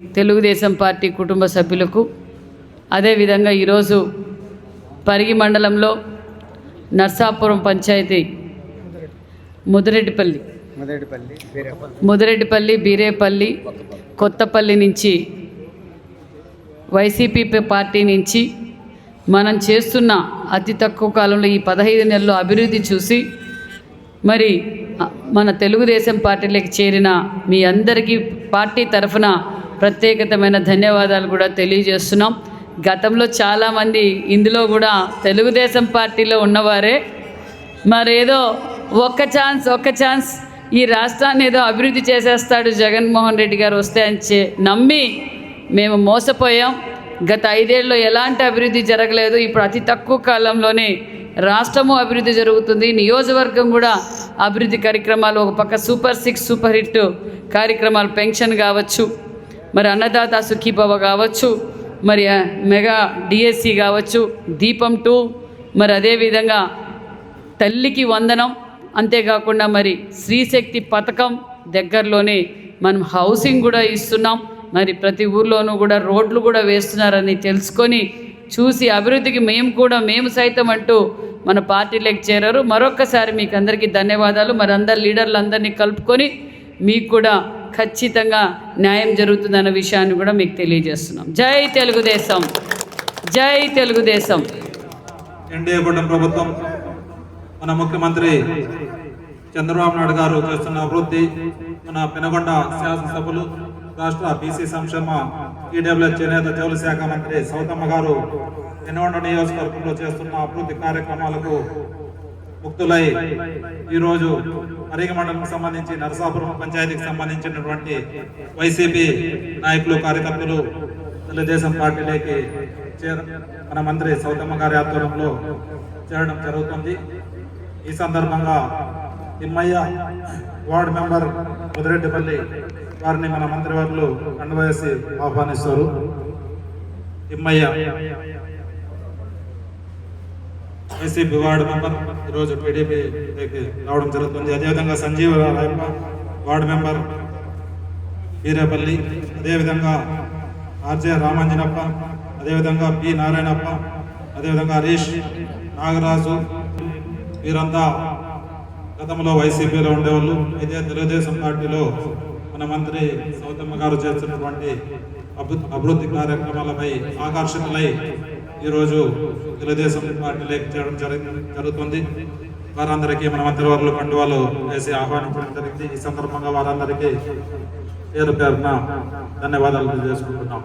Telugu Desam party కుటుంబ సభ్యులకు అదేవిధంగా ఈరోజు పరిగి మండలంలో నర్సాపురం పంచాయతీ ముదిరెడ్డిపల్లి. ముదిరెడ్డిపల్లి బీరేపల్లి. కొత్తపల్లి నుంచి వైసీపీ పార్టీ నుంచి మనం చేస్తున్న అతి తక్కువ కాలంలో ఈ పదహైదు నెలల్లో అభివృద్ధి చూసి మరి మన తెలుగుదేశం పార్టీలోకి చేరిన మీ అందరికీ పార్టీ తరఫున ప్రత్యేకతమైన ధన్యవాదాలు కూడా తెలియజేస్తున్నాం. గతంలో చాలామంది ఇందులో కూడా తెలుగుదేశం పార్టీలో ఉన్నవారే. మరేదో ఒక్క ఛాన్స్ ఒక్క ఛాన్స్ ఈ రాష్ట్రాన్ని ఏదో అభివృద్ధి చేసేస్తాడు జగన్మోహన్ రెడ్డి గారు వస్తే అని చే నమ్మి మేము మోసపోయాం. గత ఐదేళ్ళలో ఎలాంటి అభివృద్ధి జరగలేదు. ఇప్పుడు అతి తక్కువ కాలంలోనే రాష్ట్రము అభివృద్ధి జరుగుతుంది. నియోజకవర్గం కూడా అభివృద్ధి కార్యక్రమాలు ఒక పక్క సూపర్ సిక్స్ సూపర్ హిట్ కార్యక్రమాలు పెన్షన్ కావచ్చు. మరి అన్నదాత సుఖీభవ కావచ్చు మరి మెగా డిఎస్సి కావచ్చు దీపం టూ మరి అదేవిధంగా తల్లికి వందనం అంతేకాకుండా మరి స్త్రీశక్తి పథకం దగ్గరలోనే మనం హౌసింగ్ కూడా ఇస్తున్నాం. మరి ప్రతి ఊర్లోనూ కూడా రోడ్లు కూడా వేస్తున్నారని తెలుసుకొని చూసి అభివృద్ధికి మేము కూడా మేము సైతం అంటూ మన పార్టీలోకి చేరారు. మరొక్కసారి మీకు అందరికీ ధన్యవాదాలు. మరి అందరు లీడర్లందరినీ కలుపుకొని మీకు కూడా ఖచ్చితంగా న్యాయం జరుగుతుందన్న విషయాన్ని కూడా మీకు తెలియజేస్తున్నాం. జై తెలుగుదేశం. జై తెలుగుదేశం. ఎన్డీఏ ప్రభుత్వం మన ముఖ్యమంత్రి చంద్రబాబు నాయుడు గారు చేస్తున్న అభివృద్ధి మన పెనగొండ శాసనసభలు రాష్ట్ర బీసీ సంక్షేమ ఈడబ్ల్యూ చేనేత జౌలి శాఖ మంత్రి సౌతమ్మ గారు పెనగొండ నియోజకవర్గంలో చేస్తున్న అభివృద్ధి కార్యక్రమాలకు ముక్తులై ఈరోజు అరిగ మండలం సంబంధించి నరసాపురం పంచాయతీకి సంబంధించినటువంటి వైసీపీ నాయకులు కార్యకర్తలు తెలుగుదేశం పార్టీలోకి చేర మన మంత్రి సౌతమ్మ గారి ఆధ్వర్యంలో చేరడం జరుగుతుంది. ఈ సందర్భంగా తిమ్మయ్య వార్డు మెంబర్ ముదిరెడ్డిపల్లి వారిని మన మంత్రివర్యులు కండవేసి ఆహ్వానిస్తారు. తిమ్మయ్య వైసీపీ వార్డు మెంబర్ ఈరోజు టీడీపీకి రావడం జరుగుతుంది. అదేవిధంగా సంజీవ రాయప్ప వార్డు మెంబర్ వీరేపల్లి అదేవిధంగా ఆర్జే రామంజనప్ప అదేవిధంగా పి నారాయణప్ప అదేవిధంగా హరీష్ నాగరాజు వీరంతా గతంలో వైసీపీలో ఉండేవాళ్ళు. అయితే తెలుగుదేశం పార్టీలో మన మంత్రి సౌతమ్మ గారు చేస్తున్నటువంటి అభివృద్ధి కార్యక్రమాలపై ఆకర్షణలై ఈరోజు తెలుగుదేశం పార్టీలోకి చేయడం జరుగుతుంది. వారందరికీ మన మంత్రివర్యులు కండువాలు వేసి ఆహ్వానించడం జరిగింది. ఈ సందర్భంగా వారందరికీ పేరు పేరున ధన్యవాదాలు తెలియజేసుకుంటున్నాం.